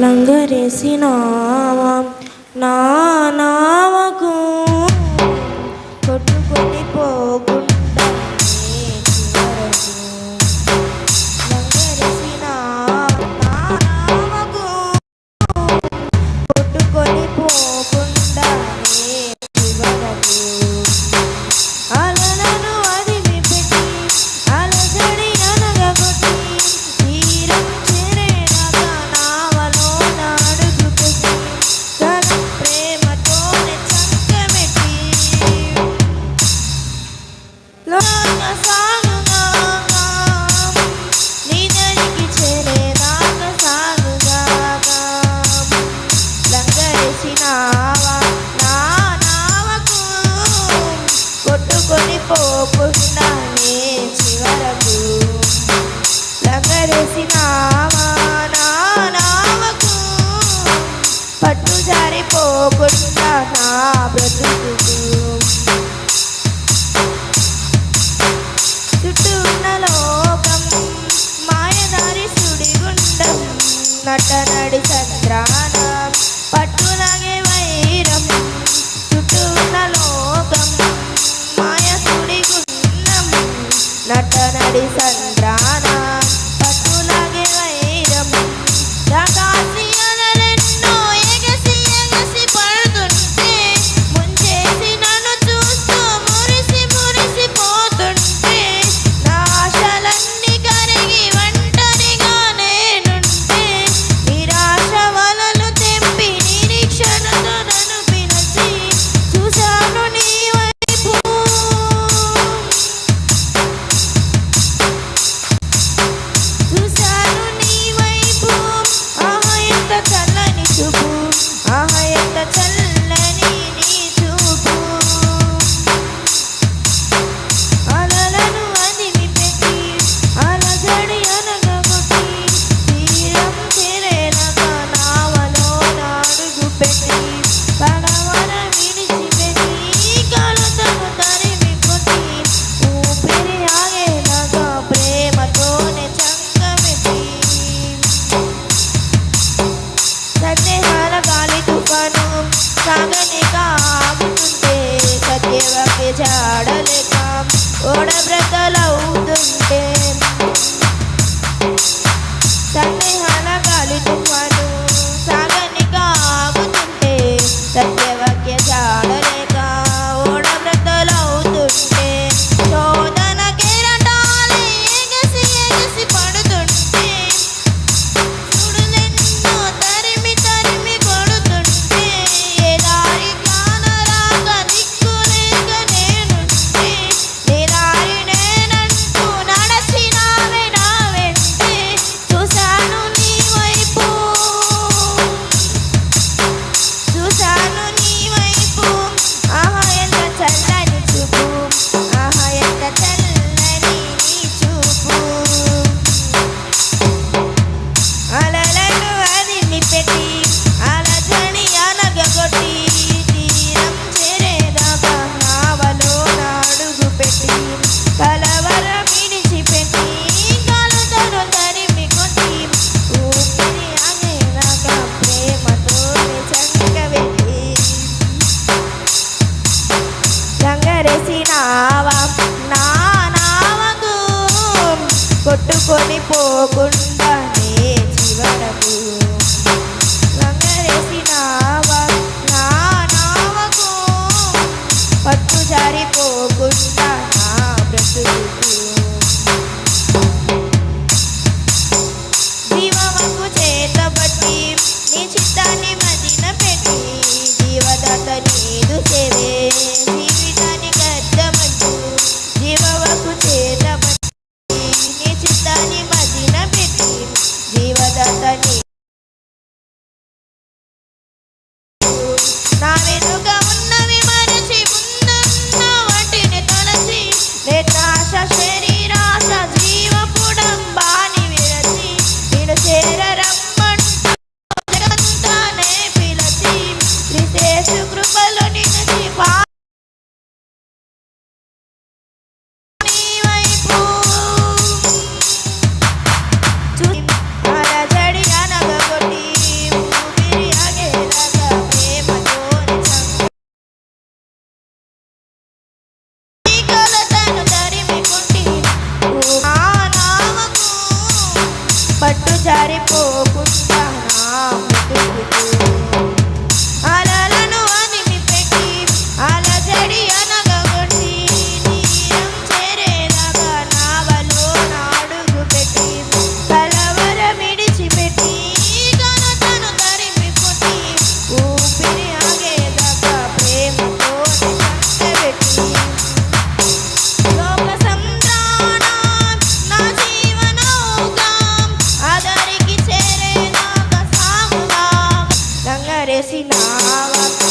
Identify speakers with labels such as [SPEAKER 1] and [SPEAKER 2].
[SPEAKER 1] లంగరేసినావా నానావకు ওরা కొనిపోకుండా జీవదత్తని సరిపోకుంటా asesinaba.